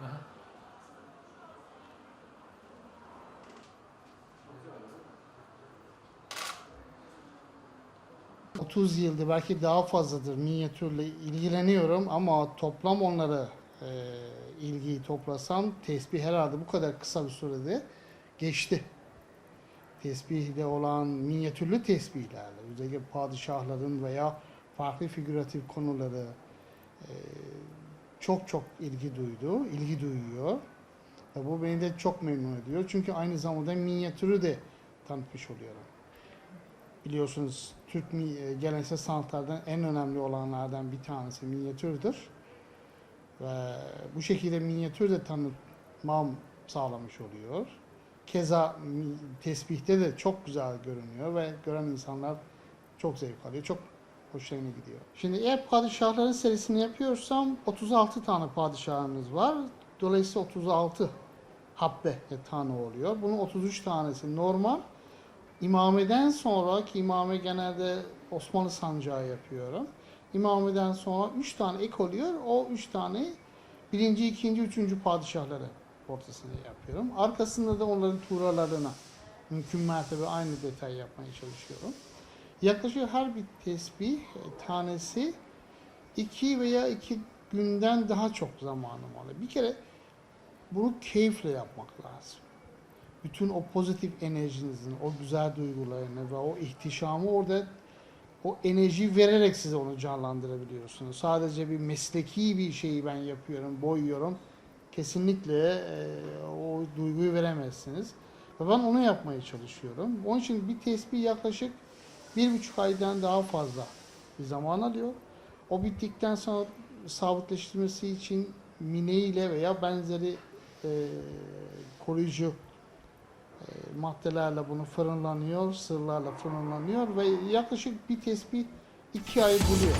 Aha. Hı. 30 yıldır belki daha fazladır minyatürle ilgileniyorum ama toplam onları e, ilgiyi toplasam tesbih herhalde bu kadar kısa bir sürede geçti. Tesbihde olan minyatürlü tesbihlerle özellikle padişahların veya farklı figüratif konuları e, çok çok ilgi duydu, ilgi duyuyor. Ve bu beni de çok memnun ediyor. Çünkü aynı zamanda minyatürü de tanıtmış oluyorum. Biliyorsunuz Türk e, geleneksel sanatlardan en önemli olanlardan bir tanesi minyatürdür. Ve bu şekilde minyatür de tanıtmam sağlamış oluyor. Keza tesbihte de çok güzel görünüyor ve gören insanlar çok zevk alıyor. Çok hoşlarına gidiyor. Şimdi eğer padişahların serisini yapıyorsam 36 tane padişahımız var. Dolayısıyla 36 habbe tane oluyor. Bunun 33 tanesi normal. İmameden sonra ki imame genelde Osmanlı sancağı yapıyorum. İmameden sonra 3 tane ek oluyor. O 3 tane birinci, ikinci, üçüncü padişahları ortasında yapıyorum. Arkasında da onların tuğralarına mümkün mertebe aynı detay yapmaya çalışıyorum. Yaklaşık her bir tesbih e, tanesi iki veya iki günden daha çok zamanım alıyor. Bir kere bunu keyifle yapmak lazım. Bütün o pozitif enerjinizin, o güzel duygularını ve o ihtişamı orada o enerji vererek size onu canlandırabiliyorsunuz. Sadece bir mesleki bir şeyi ben yapıyorum, boyuyorum. Kesinlikle e, o duyguyu veremezsiniz. Ve ben onu yapmaya çalışıyorum. Onun için bir tespih yaklaşık bir buçuk aydan daha fazla bir zaman alıyor. O bittikten sonra sabitleştirmesi için mine ile veya benzeri e, koruyucu e, maddelerle bunu fırınlanıyor, sırlarla fırınlanıyor ve yaklaşık bir tespih iki ay buluyor.